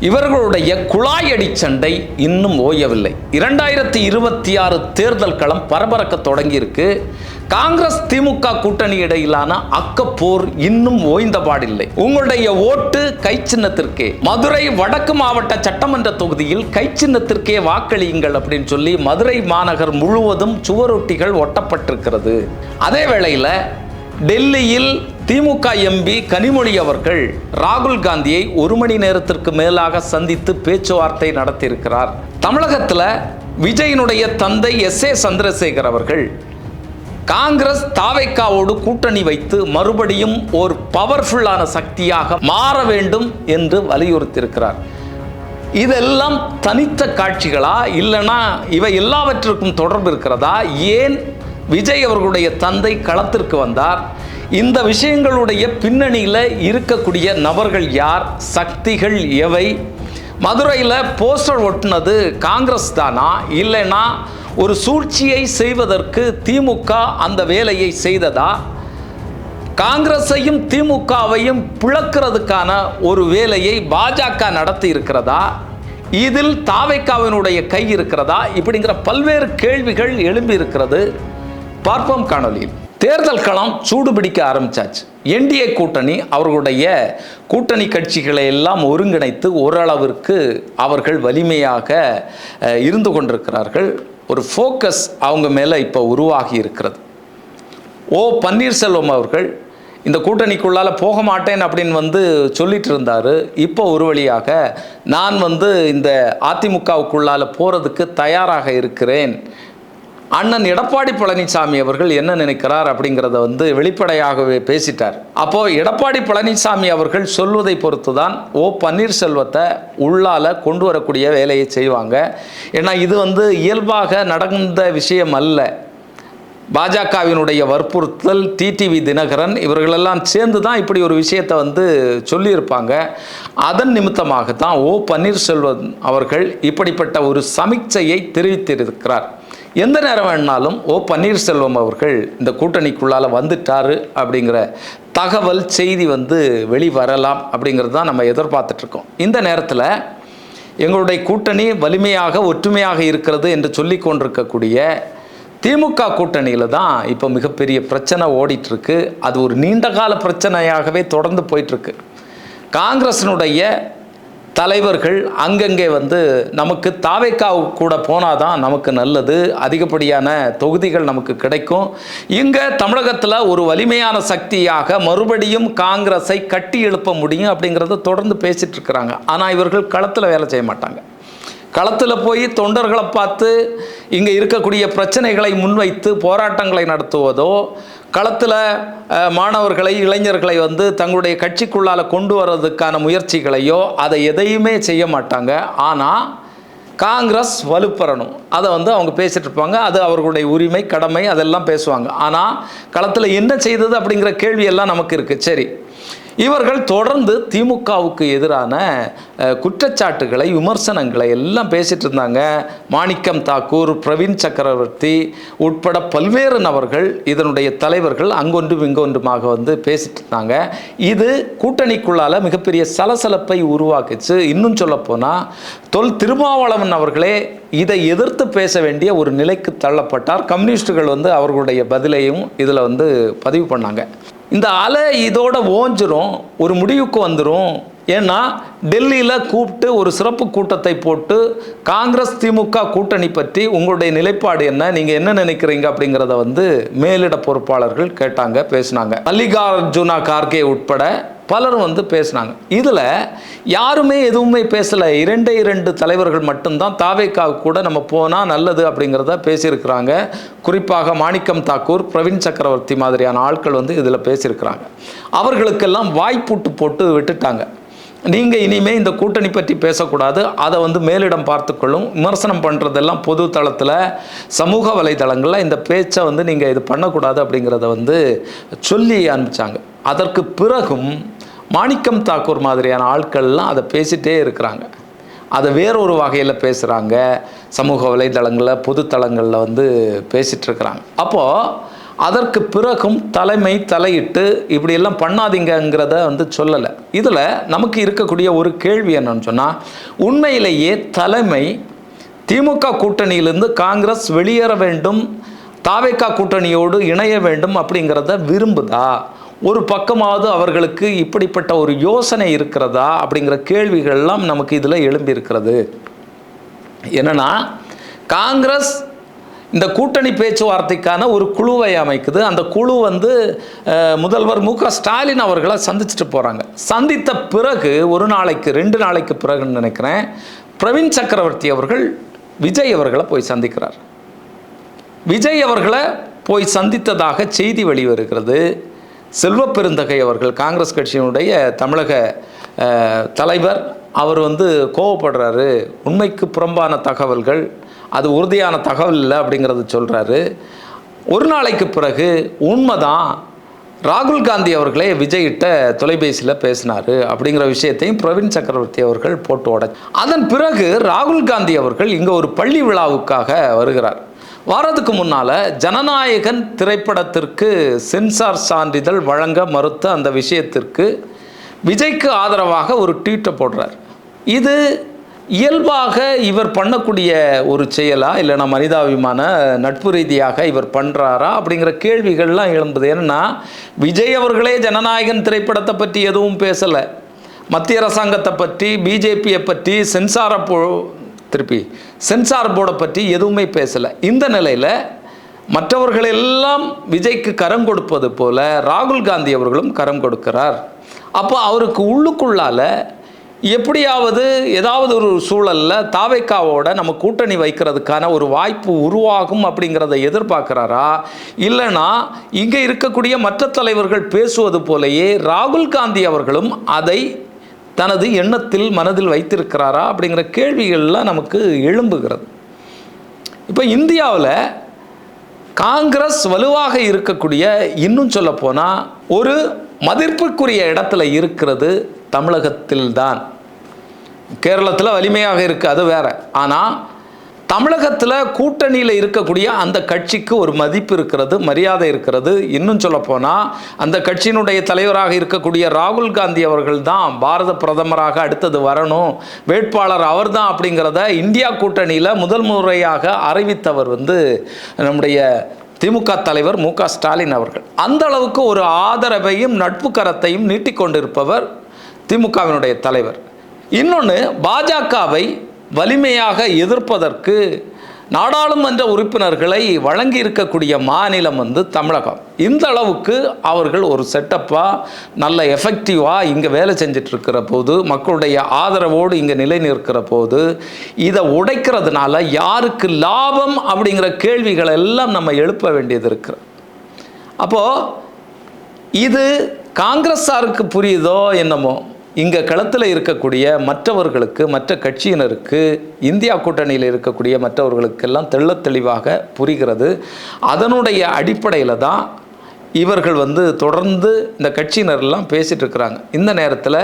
இவர்களுடைய குழாயடி சண்டை இன்னும் ஓயவில்லை. இரண்டாயிரத்தி இருபத்தி ஆறு தேர்தல் களம் பரபரக்க தொடங்கியிருக்கு. காங்கிரஸ் திமுக கூட்டணி இடையிலான அக்கப்போர் இன்னும் ஓய்ந்த பாடில்லை. உங்களுடைய ஓட்டு கை சின்னத்திற்கே மதுரை வடக்கு மாவட்ட சட்டமன்ற தொகுதியில் கை சின்னத்திற்கே வாக்களியுங்கள் அப்படின்னு சொல்லி மதுரை மாநகர் முழுவதும் சுவரொட்டிகள் ஒட்டப்பட்டிருக்கிறது. அதே வேளையில் டெல்லியில் திமுக எம்பி கனிமொழி அவர்கள் ராகுல் காந்தியை ஒரு மணி நேரத்திற்கு மேலாக சந்தித்து பேச்சுவார்த்தை நடத்தியிருக்கிறார். தமிழகத்தில் விஜயனுடைய தந்தை எஸ் ஏ சந்திரசேகர் அவர்கள் காங்கிரஸ் தாவைக்காவோடு கூட்டணி வைத்து மறுபடியும் ஒரு பவர்ஃபுல்லான சக்தியாக மாற வேண்டும் என்று வலியுறுத்தியிருக்கிறார். இதெல்லாம் தனித்த காட்சிகளா? இல்லைனா இவை எல்லாவற்றிற்கும் தொடர்பு இருக்கிறதா? ஏன் விஜய் அவர்களுடைய தந்தை களத்திற்கு வந்தார். இந்த விஷயங்களுடைய பின்னணியில் இருக்கக்கூடிய நபர்கள் யார்? சக்திகள் எவை? மதுரையில் போஸ்டர் ஒட்டினது காங்கிரஸ் தானா? இல்லைன்னா ஒரு சூழ்ச்சியை செய்வதற்கு திமுக அந்த வேலையை செய்ததா? காங்கிரஸையும் திமுகவையும் பிளக்கிறதுக்கான ஒரு வேலையை பாஜக நடத்தி இருக்கிறதா? இதில் தாவைக்காவினுடைய கை இருக்கிறதா? இப்படிங்கிற பல்வேறு கேள்விகள் எழும்பி இருக்கிறது. பார்ப்போம் காணொலியில் தேர்தல் களம் சூடுபிடிக்க ஆரம்பிச்சாச்சு. என்டிஏ கூட்டணி அவர்களுடைய கூட்டணி கட்சிகளை எல்லாம் ஒருங்கிணைத்து ஓரளவிற்கு அவர்கள் வலிமையாக இருந்து கொண்டிருக்கிறார்கள். ஒரு ஃபோக்கஸ் அவங்க மேலே இப்போ உருவாகி இருக்கிறது. ஓ பன்னீர்செல்வம் அவர்கள் இந்த கூட்டணிக்குள்ளால் போக மாட்டேன் அப்படின்னு வந்து சொல்லிட்டு இருந்தார். இப்போ ஒரு வழியாக நான் வந்து இந்த அதிமுகவுக்குள்ளால் போகிறதுக்கு தயாராக இருக்கிறேன். அண்ணன் எடப்பாடி பழனிசாமி அவர்கள் என்ன நினைக்கிறார் அப்படிங்கிறத வந்து வெளிப்படையாகவே பேசிட்டார். அப்போ எடப்பாடி பழனிசாமி அவர்கள் சொல்வதை பொறுத்து தான் ஓ பன்னீர்செல்வத்தை உள்ளால கொண்டு வரக்கூடிய வேலையை செய்வாங்க. ஏன்னா இது வந்து இயல்பாக நடந்த விஷயம் அல்ல. பாஜகவினுடைய வற்புறுத்தல் டிடிவி தினகரன் இவர்களெல்லாம் சேர்ந்து தான் இப்படி ஒரு விஷயத்தை வந்து சொல்லியிருப்பாங்க. அதன் நிமித்தமாக தான் ஓ பன்னீர்செல்வம் அவர்கள் இப்படிப்பட்ட ஒரு சமீட்சையை தெரிவித்திருக்கிறார். எந்த நேரம் வேணாலும் ஓ பன்னீர்செல்வம் அவர்கள் இந்த கூட்டணிக்குள்ளால வந்துட்டாரு அப்படிங்கிற தகவல் செய்தி வந்து வெளிவரலாம் அப்படிங்கிறது தான் நம்ம எதிர்பார்த்துட்ருக்கோம் இந்த நேரத்தில் எங்களுடைய கூட்டணி வலிமையாக ஒற்றுமையாக இருக்கிறது என்று சொல்லி கொண்டிருக்கக்கூடிய திமுக கூட்டணியில் தான் இப்போ மிகப்பெரிய பிரச்சனை ஓடிட்டுருக்கு. அது ஒரு நீண்டகால பிரச்சனையாகவே தொடர்ந்து போயிட்டுருக்கு. காங்கிரஸினுடைய தலைவர்கள் அங்கங்கே வந்து நமக்கு தாவைக்காவு கூட போனால் தான் நமக்கு நல்லது அதிகப்படியான தொகுதிகள் நமக்கு கிடைக்கும். இங்கே தமிழகத்தில் ஒரு வலிமையான சக்தியாக மறுபடியும் காங்கிரஸை கட்டி எழுப்ப முடியும் அப்படிங்கிறத தொடர்ந்து பேசிகிட்டு இருக்கிறாங்க. ஆனால் இவர்கள் களத்தில் வேலை செய்ய மாட்டாங்க. களத்தில் போய் தொண்டர்களை பார்த்து இங்கே இருக்கக்கூடிய பிரச்சனைகளை முன்வைத்து போராட்டங்களை நடத்துவதோ களத்தில் மாணவர்களை இளைஞர்களை வந்து தங்களுடைய கட்சிக்குள்ளால் கொண்டு வர்றதுக்கான முயற்சிகளையோ அதை எதையுமே செய்ய மாட்டாங்க. ஆனால் காங்கிரஸ் வலுப்பெறணும். அதை வந்து அவங்க பேசிகிட்டு இருப்பாங்க. அது அவர்களுடைய உரிமை கடமை அதெல்லாம் பேசுவாங்க. ஆனால் களத்தில் என்ன செய்தது அப்படிங்கிற கேள்வியெல்லாம் நமக்கு இருக்குது சரி. இவர்கள் தொடர்ந்து திமுகவுக்கு எதிரான குற்றச்சாட்டுகளை விமர்சனங்களை எல்லாம் பேசிட்டு இருந்தாங்க. மாணிக்கம் தாக்கூர் பிரவீன் சக்கரவர்த்தி உட்பட பல்வேறு நபர்கள் இதனுடைய தலைவர்கள் அங்கொன்றும் இங்கொன்றுமாக வந்து பேசிட்டு இருந்தாங்க. இது கூட்டணிக்குள்ளால் மிகப்பெரிய சலசலப்பை உருவாக்குச்சு. இன்னும் சொல்லப்போனால் தொல் திருமாவளவன் அவர்களே இதை எதிர்த்து பேச வேண்டிய ஒரு நிலைக்கு தள்ளப்பட்டார். கம்யூனிஸ்டுகள் வந்து அவர்களுடைய பதிலையும் இதில் வந்து பதிவு பண்ணாங்க. இந்த அலை இதோட ஓஞ்சிரும் ஒரு முடிவுக்கு வந்துடும் ஏன்னா டெல்லியில் கூப்பிட்டு ஒரு சிறப்பு கூட்டத்தை போட்டு காங்கிரஸ் திமுக கூட்டணி பற்றி உங்களுடைய நிலைப்பாடு என்ன? நீங்கள் என்ன நினைக்கிறீங்க அப்படிங்கிறத வந்து மேலிட பொறுப்பாளர்கள் கேட்டாங்க பேசினாங்க. மல்லிகார்ஜுனா கார்கே உட்பட பலரும் வந்து பேசினாங்க. இதில் யாருமே எதுவுமே பேசலை. இரண்டே இரண்டு தலைவர்கள் மட்டும்தான் தாவேக்கா கூட நம்ம போனால் நல்லது அப்படிங்கிறத பேசியிருக்கிறாங்க. குறிப்பாக மாணிக்கம் தாக்கூர் பிரவீன் சக்கரவர்த்தி மாதிரியான ஆட்கள் வந்து இதில் பேசியிருக்கிறாங்க. அவர்களுக்கெல்லாம் வாய்ப்பூட்டு போட்டு விட்டுட்டாங்க. நீங்கள் இனிமே இந்த கூட்டணி பற்றி பேசக்கூடாது. அதை வந்து மேலிடம் பார்த்துக்கொள்ளும். விமர்சனம் பண்ணுறதெல்லாம் பொது தளத்தில் சமூக வலைதளங்களில் இந்த பேச்சை வந்து நீங்கள் இது பண்ணக்கூடாது அப்படிங்கிறத வந்து சொல்லி அனுப்பிச்சாங்க. அதற்கு பிறகும் மாணிக்கம் தாக்கூர் மாதிரியான ஆட்கள்லாம் அதை பேசிட்டே இருக்கிறாங்க. அதை வேறொரு வகையில் பேசுகிறாங்க சமூக வலைதளங்களில் பொதுத்தளங்களில் வந்து பேசிகிட்ருக்குறாங்க அப்போது அதற்கு பிறகும் தலைமை தலையிட்டு இப்படியெல்லாம் பண்ணாதீங்கங்கிறத வந்து சொல்லலை. இதில் நமக்கு இருக்கக்கூடிய ஒரு கேள்வி என்னன்னு சொன்னால் உண்மையிலேயே தலைமை திமுக கூட்டணியிலிருந்து காங்கிரஸ் வெளியேற வேண்டும் தாவேக்கா கூட்டணியோடு இணைய வேண்டும் அப்படிங்கிறத விரும்புதா? ஒரு பக்கமாவது அவர்களுக்கு இப்படிப்பட்ட ஒரு யோசனை இருக்கிறதா அப்படிங்கிற கேள்விகள்லாம் நமக்கு இதில் எழும்பியிருக்கிறது. என்னென்னா காங்கிரஸ் இந்த கூட்டணி பேச்சுவார்த்தைக்கான ஒரு குழுவை அமைக்குது. அந்த குழு வந்து முதல்வர் மு ஸ்டாலின் அவர்களை சந்திச்சுட்டு போகிறாங்க சந்தித்த பிறகு ஒரு நாளைக்கு ரெண்டு நாளைக்கு பிறகுன்னு நினைக்கிறேன் பிரவீன் சக்கரவர்த்தி அவர்கள் விஜய் அவர்களை போய் சந்திக்கிறார். விஜய் அவர்களை போய் சந்தித்ததாக செய்தி வெளிவருகிறது. செல்வப்பெருந்தகை அவர்கள் காங்கிரஸ் கட்சியினுடைய தமிழக தலைவர் அவர் வந்து கோவப்படுறாரு. உண்மைக்கு புறம்பான தகவல்கள் அது உறுதியான தகவல் இல்லை அப்படிங்கிறது சொல்கிறாரு ஒரு நாளைக்கு பிறகு உண்மைதான் ராகுல் காந்தி அவர்களே விஜய்கிட்ட தொலைபேசியில் பேசினார் அப்படிங்கிற விஷயத்தையும் பிரவீன் சக்கரவர்த்தி அவர்கள் போட்டு உடச்சு அதன் பிறகு ராகுல் காந்தி அவர்கள் இங்கே ஒரு பள்ளி விழாவுக்காக வருகிறார். வாரத்துக்கு முன்னால் ஜனநாயகன் திரைப்படத்திற்கு சென்சார் சான்றிதழ் வழங்க மறுத்த அந்த விஷயத்திற்கு விஜய்க்கு ஆதரவாக ஒரு ட்வீட்டை போடுறார். இது இயல்பாக இவர் பண்ணக்கூடிய ஒரு செயலா? இல்லைனா மனிதாபிமான நட்பு ரீதியாக இவர் பண்ணுறாரா அப்படிங்கிற கேள்விகள்லாம் எழும்புது. என்னன்னா விஜய் அவர்களே ஜனநாயகன் திரைப்படத்தை பற்றி எதுவும் பேசலை. மத்திய அரசாங்கத்தை பற்றி பிஜேபியை பற்றி சென்சாரை போ திருப்பி சென்சார் போர்டை பற்றி எதுவுமே பேசலை. இந்த நிலையில் மற்றவர்களெல்லாம் விஜய்க்கு கரம் கொடுப்பது போல ராகுல் காந்தி அவர்களும் கரம் கொடுக்கிறார். அப்போ அவருக்கு உள்ளுக்குள்ளால எப்படியாவது ஏதாவது ஒரு சூழலில் தாவைக்காவோட நம்ம கூட்டணி வைக்கிறதுக்கான ஒரு வாய்ப்பு உருவாகும் அப்படிங்கிறத எதிர்பார்க்குறாரா? இல்லைனா இங்கே இருக்கக்கூடிய மற்ற தலைவர்கள் பேசுவது போலயே ராகுல் காந்தி அவர்களும் அதை தனது எண்ணத்தில் மனதில் வைத்திருக்கிறாரா அப்படிங்கிற கேள்விகள்லாம் நமக்கு எழும்புகிறது. இப்போ இந்தியாவில் காங்கிரஸ் வலுவாக இருக்கக்கூடிய இன்னும் சொல்லப்போனால் ஒரு மதிப்பிற்குரிய இடத்துல இருக்கிறது தமிழகத்தில்தான். கேரளத்தில் வலிமையாக இருக்குது அது வேற. ஆனால் தமிழகத்தில் கூட்டணியில் இருக்கக்கூடிய அந்த கட்சிக்கு ஒரு மதிப்பு இருக்கிறது மரியாதை இருக்கிறது. இன்னும் சொல்லப்போனால் அந்த கட்சியினுடைய தலைவராக இருக்கக்கூடிய ராகுல் காந்தி அவர்கள் தான் பாரத பிரதமராக அடுத்தது வரணும். வேட்பாளர் அவர்தான் அப்படிங்கிறத இந்தியா கூட்டணியில் முதல் முறையாக அறிவித்தவர் வந்து நம்முடைய திமுக தலைவர் மு க ஸ்டாலின் அவர்கள். அந்த அளவுக்கு ஒரு ஆதரவையும் நட்பு கரத்தையும் நீட்டிக்கொண்டிருப்பவர் திமுகவினுடைய தலைவர். இன்னொன்று பாஜகவை வலிமையாக எதிர்ப்பதற்கு நாடாளுமன்ற உறுப்பினர்களை வழங்கி இருக்கக்கூடிய மாநிலம் வந்து தமிழகம். இந்த அளவுக்கு அவர்கள் ஒரு செட்டப்பாக நல்ல எஃபெக்டிவாக இங்கே வேலை செஞ்சிட்ருக்கிற போது மக்களுடைய ஆதரவோடு இங்கே நிலை நிற்கிற போது இதை உடைக்கிறதுனால யாருக்கு லாபம் அப்படிங்கிற கேள்விகளை எல்லாம் நம்ம எழுப்ப வேண்டியது இருக்கிற அப்போது இது காங்கிரஸாருக்கு புரியுதோ என்னமோ? இங்கே களத்தில் இருக்கக்கூடிய மற்றவர்களுக்கு மற்ற கட்சியினருக்கு இந்தியா கூட்டணியில் இருக்கக்கூடிய மற்றவர்களுக்கெல்லாம் தெள்ள தெளிவாக புரிகிறது. அதனுடைய அடிப்படையில் தான் இவர்கள் வந்து தொடர்ந்து இந்த கட்சியினரெல்லாம் பேசிகிட்டு இருக்கிறாங்க. இந்த நேரத்தில்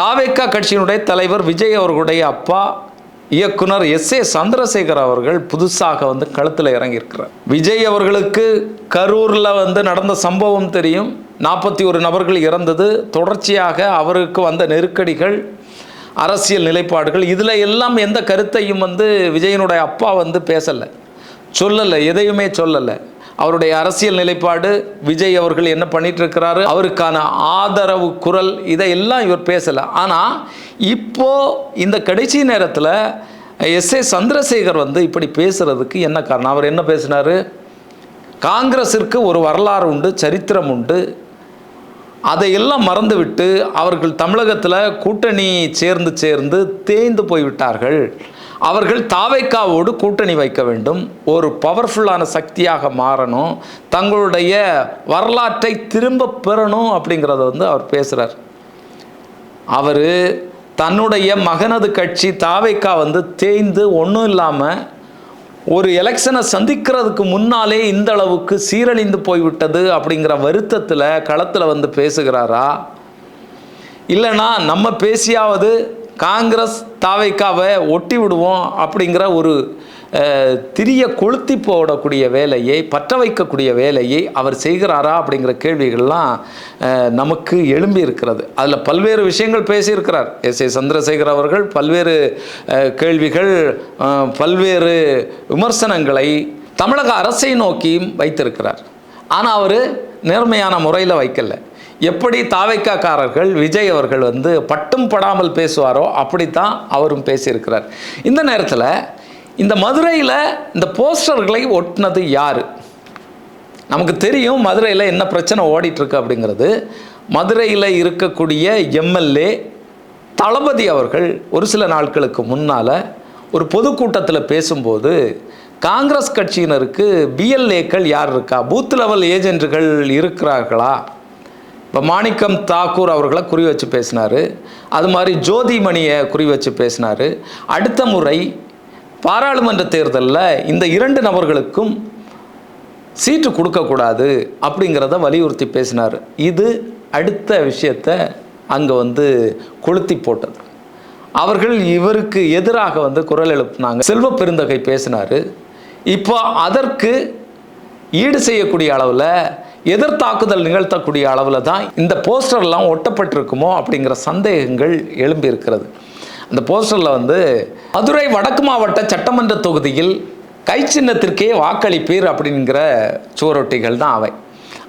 தாவேக்கா கட்சியினுடைய தலைவர் விஜய் அவர்களுடைய அப்பா இயக்குனர் எஸ் ஏ சந்திரசேகர் அவர்கள் புதுசாக வந்து களத்தில் இறங்கியிருக்கிறார். விஜய் அவர்களுக்கு கரூரில் வந்து நடந்த சம்பவம் தெரியும். நாற்பத்தி ஒரு நபர்கள் இறந்தது. தொடர்ச்சியாக அவருக்கு வந்த நெருக்கடிகள் அரசியல் நிலைப்பாடுகள் இதில் எல்லாம் எந்த கருத்தையும் வந்து விஜயனுடைய அப்பா வந்து பேசலை. சொல்லலை எதையுமே சொல்லலை. அவருடைய அரசியல் நிலைப்பாடு விஜய் அவர்கள் என்ன பண்ணிட்டு இருக்கிறாரு அவருக்கான ஆதரவு குரல் இதையெல்லாம் இவர் பேசலை. ஆனால் இப்போ இந்த கடைசி நேரத்தில் எஸ் ஏ சந்திரசேகர் வந்து இப்படி பேசுறதுக்கு என்ன காரணம்? அவர் என்ன பேசினாரு? காங்கிரஸிற்கு ஒரு வரலாறு உண்டு சரித்திரம் உண்டு. அதையெல்லாம் மறந்துவிட்டு அவர்கள் தமிழகத்தில் கூட்டணி சேர்ந்து சேர்ந்து தேய்ந்து போய்விட்டார்கள். அவர்கள் தாவைக்காவோடு கூட்டணி வைக்க வேண்டும். ஒரு பவர்ஃபுல்லான சக்தியாக மாறணும். தங்களுடைய வரலாற்றை திரும்ப பெறணும் அப்படிங்கிறத வந்து அவர் பேசுகிறார் அவர் தன்னுடைய மகனது கட்சி தாவைக்கா வந்து தேய்ந்து ஒன்றும் இல்லாமல் ஒரு எலெக்ஷனை சந்திக்கிறதுக்கு முன்னாலே இந்த அளவுக்கு சீரழிந்து போய்விட்டது அப்படிங்கிற வருத்தத்தில் களத்தில் வந்து பேசுகிறாரா? இல்லைனா நம்ம பேசியாவது காங்கிரஸ் தாவைக்காவை ஒட்டி விடுவோம் அப்படிங்கிற ஒரு திரிய கொளுத்தி போடக்கூடிய வேலையை பற்ற வைக்கக்கூடிய வேலையை அவர் செய்கிறாரா அப்படிங்கிற கேள்விகள்லாம் நமக்கு எழும்பி இருக்கிறது. அதில் பல்வேறு விஷயங்கள் பேசியிருக்கிறார். எஸ் ஏ சந்திரசேகர் அவர்கள் பல்வேறு கேள்விகள் பல்வேறு விமர்சனங்களை தமிழக அரசை நோக்கியும் வைத்திருக்கிறார். ஆனால் அவர் நேர்மையான முறையில் வைக்கல. எப்படி தாவைக்காக்காரர்கள் விஜய் அவர்கள் வந்து பட்டும் படாமல் பேசுவாரோ அப்படித்தான் அவரும் பேசியிருக்கிறார். இந்த நேரத்தில் இந்த மதுரையில் இந்த போஸ்டர்களை ஒட்டினது யார்? நமக்கு தெரியும் மதுரையில் என்ன பிரச்சனை ஓடிட்டுருக்கு அப்படிங்கிறது. மதுரையில் இருக்கக்கூடிய எம்எல்ஏ தளபதி அவர்கள் ஒரு சில நாட்களுக்கு முன்னால் ஒரு பொதுக்கூட்டத்தில் பேசும்போது காங்கிரஸ் கட்சியினருக்கு பிஎல்ஏக்கள் யார் இருக்கா? பூத் லெவல் ஏஜென்ட்டுகள் இருக்கிறார்களா? இப்போ மாணிக்கம் தாக்கூர் அவர்களை குறி வச்சு பேசினார். அது மாதிரி ஜோதிமணியை குறி வச்சு பேசினார். அடுத்த முறை பாராளுமன்ற தேர்தலில் இந்த இரண்டு நபர்களுக்கும் சீட்டு கொடுக்கக்கூடாது அப்படிங்கிறத வலியுறுத்தி பேசினார். இது அடுத்த விஷயத்தை அங்கே வந்து கொளுத்தி போட்டது. அவர்கள் இவருக்கு எதிராக வந்து குரல் எழுப்பினாங்க. செல்வ பெருந்தகை பேசினார். இப்போ அதற்கு ஈடு செய்யக்கூடிய அளவில் எதிர்த்தாக்குதல் நிகழ்த்தக்கூடிய அளவில் தான் இந்த போஸ்டர்லாம் ஒட்டப்பட்டிருக்குமோ அப்படிங்கிற சந்தேகங்கள் எழும்பியிருக்கிறது. இந்த போஸ்டரில் வந்து மதுரை வடக்கு மாவட்ட சட்டமன்ற தொகுதியில் கை சின்னத்திற்கே வாக்களிப்பீர் அப்படிங்கிற சுவரொட்டிகள் தான் அவை.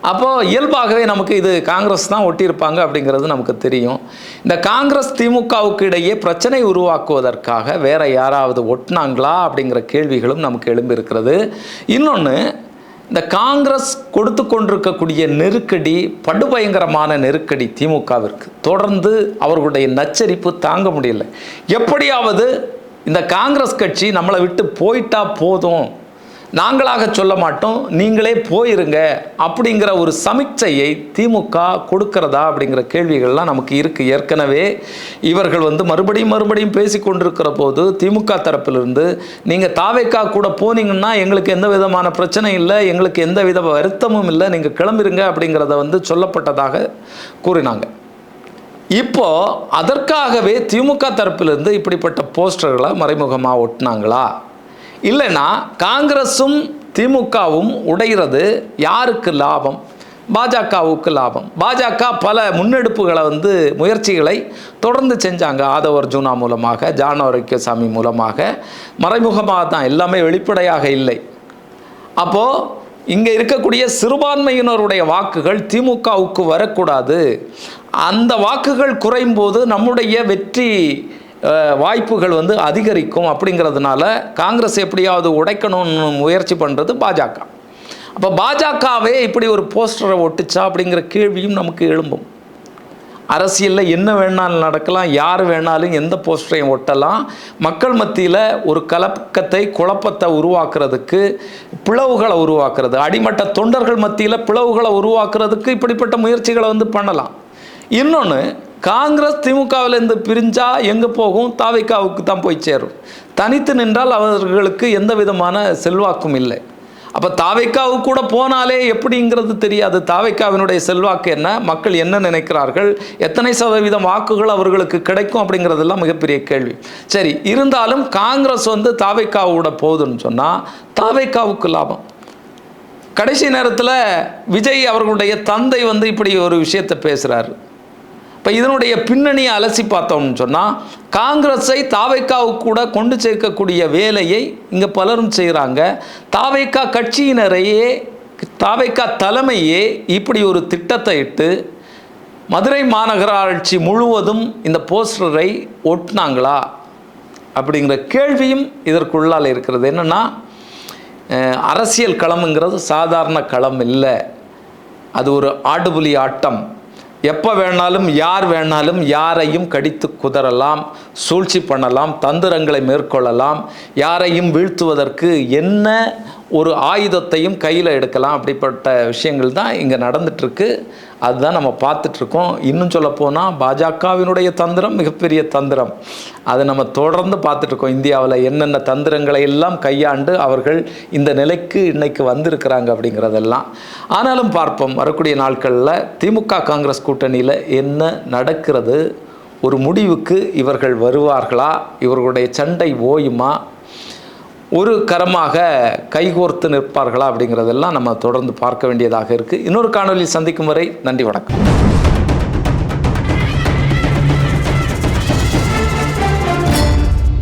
அப்போது இயல்பாகவே நமக்கு இது காங்கிரஸ் தான் ஒட்டியிருப்பாங்க அப்படிங்கிறது நமக்கு தெரியும். இந்த காங்கிரஸ் திமுகவுக்கு இடையே பிரச்சனை உருவாக்குவதற்காக வேற யாராவது ஒட்டினாங்களா அப்படிங்கிற கேள்விகளும் நமக்கு எழும்பியிருக்கிறது. இன்னொன்று இந்த காங்கிரஸ் கொடுத்து கொண்டிருக்கக்கூடிய நெருக்கடி படுபயங்கரமான நெருக்கடி திமுகவிற்கு. தொடர்ந்து அவர்களுடைய நச்சரிப்பு தாங்க முடியல. எப்படியாவது இந்த காங்கிரஸ் கட்சி நம்மளை விட்டு போயிட்டா போதும். நாங்களாக சொல்ல மாட்டோம் நீங்களே போயிருங்க அப்படிங்கிற ஒரு சமிக்சையை திமுக கொடுக்கிறதா அப்படிங்கிற கேள்விகள்லாம் நமக்கு இருக்குது ஏற்கனவே இவர்கள் வந்து மறுபடியும் மறுபடியும் பேசி கொண்டிருக்கிற போது திமுக தரப்பிலிருந்து நீங்கள் தாவேக்கா கூட போனீங்கன்னா எங்களுக்கு எந்த விதமான பிரச்சனையும் இல்லை எங்களுக்கு எந்த வித வருத்தமும் இல்லை நீங்கள் கிளம்பிருங்க அப்படிங்கிறத வந்து சொல்லப்பட்டதாக கூறினாங்க. இப்போ அதற்காகவே திமுக தரப்பிலிருந்து இப்படிப்பட்ட போஸ்டர்களை மறைமுகமாக ஒட்டினாங்களா? இல்லைன்னா காங்கிரஸும் திமுகவும் உடைகிறது யாருக்கு லாபம்? பாஜகவுக்கு லாபம். பாஜக பல முன்னெடுப்புகளை வந்து முயற்சிகளை தொடர்ந்து செஞ்சாங்க. ஆதவ அர்ஜுனா மூலமாக ஜான் ஆரோக்கியசாமி மூலமாக. மறைமுகமாக தான் எல்லாமே வெளிப்படையாக இல்லை. அப்போது இங்கே இருக்கக்கூடிய சிறுபான்மையினருடைய வாக்குகள் திமுகவுக்கு வரக்கூடாது. அந்த வாக்குகள் குறையும் போது நம்முடைய வெற்றி வாய்ப்புகள் வந்து அதிகரிக்கும் அப்படிங்கிறதுனால காங்கிரஸ் எப்படியாவது உடைக்கணும்னு முயற்சி பண்ணுறது பாஜக. அப்போ பாஜகவே இப்படி ஒரு போஸ்டரை ஒட்டுச்சா அப்படிங்கிற கேள்வியும் நமக்கு எழும்பும். அரசியலில் என்ன வேணாலும் நடக்கலாம் யார் வேணாலும் எந்த போஸ்டரையும் ஒட்டலாம். மக்கள் மத்தியில் ஒரு கலக்கத்தை குழப்பத்தை உருவாக்குறதுக்கு பிளவுகளை உருவாக்குறது. அடிமட்ட தொண்டர்கள் மத்தியில் பிளவுகளை உருவாக்குறதுக்கு இப்படிப்பட்ட முயற்சிகளை வந்து பண்ணலாம். இன்னொன்று காங்கிரஸ் திமுகவிலேருந்து பிரிஞ்சா எங்கே போகும்? தாவைக்காவுக்கு தான் போய் சேரும். தனித்து நின்றால் அவர்களுக்கு எந்த விதமான செல்வாக்கும் இல்லை. அப்போ தாவைக்காவுக்கு கூட போனாலே எப்படிங்கிறது தெரியாது. தாவைக்காவினுடைய செல்வாக்கு என்ன? மக்கள் என்ன நினைக்கிறார்கள்? எத்தனை சதவீதம் வாக்குகள் அவர்களுக்கு கிடைக்கும் அப்படிங்கிறதெல்லாம் மிகப்பெரிய கேள்வி. சரி இருந்தாலும் காங்கிரஸ் வந்து தாவைக்காவோட போகுதுன்னு சொன்னால் தாவைக்காவுக்கு லாபம். கடைசி நேரத்தில் விஜய் அவர்களுடைய தந்தை வந்து இப்படி ஒரு விஷயத்தை பேசுகிறாரு இப்போ இதனுடைய பின்னணியை அலசி பார்த்தோம்னு சொன்னால் காங்கிரஸை தாவைக்காவுக்கு கூட கொண்டு சேர்க்கக்கூடிய வேலையை இங்கே பலரும் செய்கிறாங்க தாவைக்கா கட்சியினரையே தாவைக்கா தலைமையே இப்படி ஒரு திட்டத்தை இட்டு மதுரை மாநகராட்சி முழுவதும் இந்த போஸ்டரை ஒட்டினாங்களா? அப்படிங்கிற கேள்வியும் இதற்குள்ளால் இருக்கிறது. என்னென்னா அரசியல் களம்ங்கிறது சாதாரண களம் இல்லை. அது ஒரு ஆடுபுலி ஆட்டம். எப்போ வேணாலும் யார் வேணாலும் யாரையும் கடித்து குதறலாம் சூழ்ச்சி பண்ணலாம் தந்திரங்களை மேற்கொள்ளலாம் யாரையும் வீழ்த்துவதற்கு என்ன ஒரு ஆயுதத்தையும் கையில் எடுக்கலாம் அப்படிப்பட்ட விஷயங்கள் தான் இங்கே நடந்துட்டுருக்கு. அதுதான் நம்ம பார்த்துட்ருக்கோம் இன்னும் சொல்லப்போனால் பாஜகவினுடைய தந்திரம் மிகப்பெரிய தந்திரம். அதை நம்ம தொடர்ந்து பார்த்துட்ருக்கோம் இந்தியாவில் என்னென்ன தந்திரங்களை எல்லாம் கையாண்டு அவர்கள் இந்த நிலைக்கு இன்னைக்கு வந்திருக்கிறாங்க அப்படிங்கிறதெல்லாம். ஆனாலும் பார்ப்போம். வரக்கூடிய நாட்களில் திமுக காங்கிரஸ் கூட்டணியில் என்ன நடக்கிறது? ஒரு முடிவுக்கு இவர்கள் வருவார்களா? இவர்களுடைய சண்டை ஓயுமா? ஒரு கரமாக கைகோர்த்து நிற்பார்களா அப்படிங்கிறதெல்லாம் நம்ம தொடர்ந்து பார்க்க வேண்டியதாக இருக்குது இன்னொரு காணொலியில் சந்திக்கும் வரை நன்றி வணக்கம்.